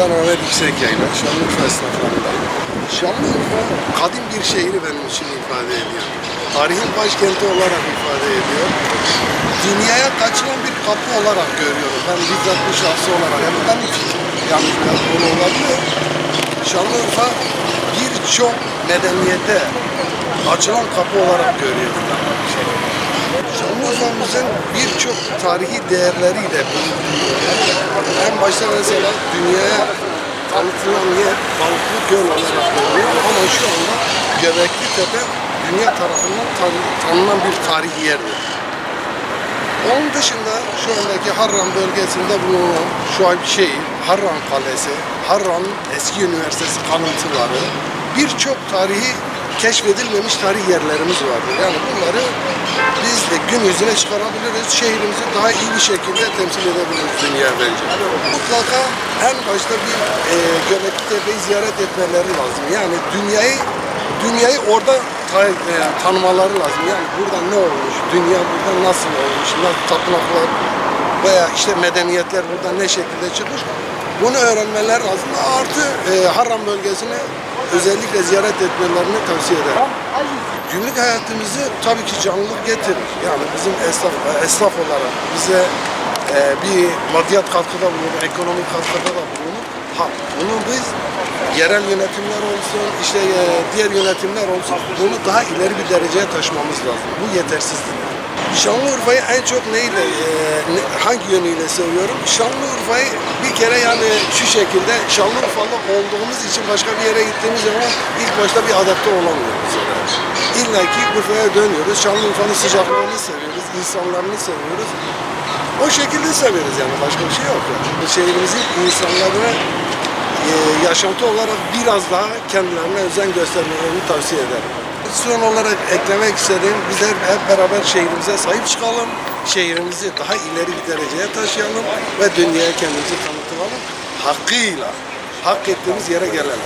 Ben Ömer Yüksek Yayla, Şanlıurfa esnaflarındayım. Şanlıurfa kadim bir şehri benim için ifade ediyor. Tarihin başkenti olarak ifade ediyor. Dünyaya kaçılan bir kapı olarak görüyorum. Ben bizzat bu şahsı olarak. Yani benim fikrim. Yanlış biraz doğru olabilir. Şanlıurfa birçok medeniyete açılan kapı olarak görüyorum. ben. Şanlıurfa'mızın birçok tarihi değerleriyle bulunduğu en başta mesela dünyaya tanıtılan yer Balıklı Göl olarak görülüyor ama şu anda Göbekli Tepe dünya tarafından tan- tanınan bir tarihi yerdir. Onun dışında şu andaki Harran bölgesinde bulunan şu an şey Harran Kalesi, Harran Eski Üniversitesi kalıntıları birçok tarihi keşfedilmemiş tarih yerlerimiz vardır. Yani bunları biz de gün yüzüne çıkarabiliriz. Şehrimizi daha iyi bir şekilde temsil edebiliriz dünya bence. Mutlaka en başta bir e, Göbekli Tepe'yi ziyaret etmeleri lazım. Yani dünyayı dünyayı orada ta- e, tanımaları lazım. Yani burada ne olmuş, dünya burada nasıl olmuş, nasıl tapınaklar veya işte medeniyetler burada ne şekilde çıkmış. Bunu öğrenmeler lazım. Artı e, Harran bölgesini özellikle ziyaret etmelerini tavsiye ederim. Günlük hayatımızı tabii ki canlılık getirir. Yani bizim esnaf, esnaf olarak bize e, bir maddiyat katkıda bulunur, ekonomik katkıda da bulunur. Ha, bunu biz yerel yönetimler olsun, işte e, diğer yönetimler olsun, bunu daha ileri bir dereceye taşımamız lazım. Bu yetersizdir. Şanlıurfa'yı en çok neyle, e, hangi yönüyle seviyorum? Şanlıurfa'yı bir kere yani şu şekilde Şanlıurfalı olduğumuz için başka bir yere gittiğimiz zaman ilk başta bir adapte olamıyoruz. Yani. İlla ki Urfa'ya dönüyoruz. Şanlıurfa'nın sıcaklığını seviyoruz, insanlarını seviyoruz. O şekilde seviyoruz yani başka bir şey yok. Yani. Şehrimizin insanlarına e, yaşantı olarak biraz daha kendilerine özen göstermelerini tavsiye ederim. Son olarak eklemek istediğim bizler hep beraber şehrimize sahip çıkalım. Şehrimizi daha ileri bir dereceye taşıyalım ve dünyaya kendimizi tanıtalım. Hakkıyla hak ettiğimiz yere gelelim.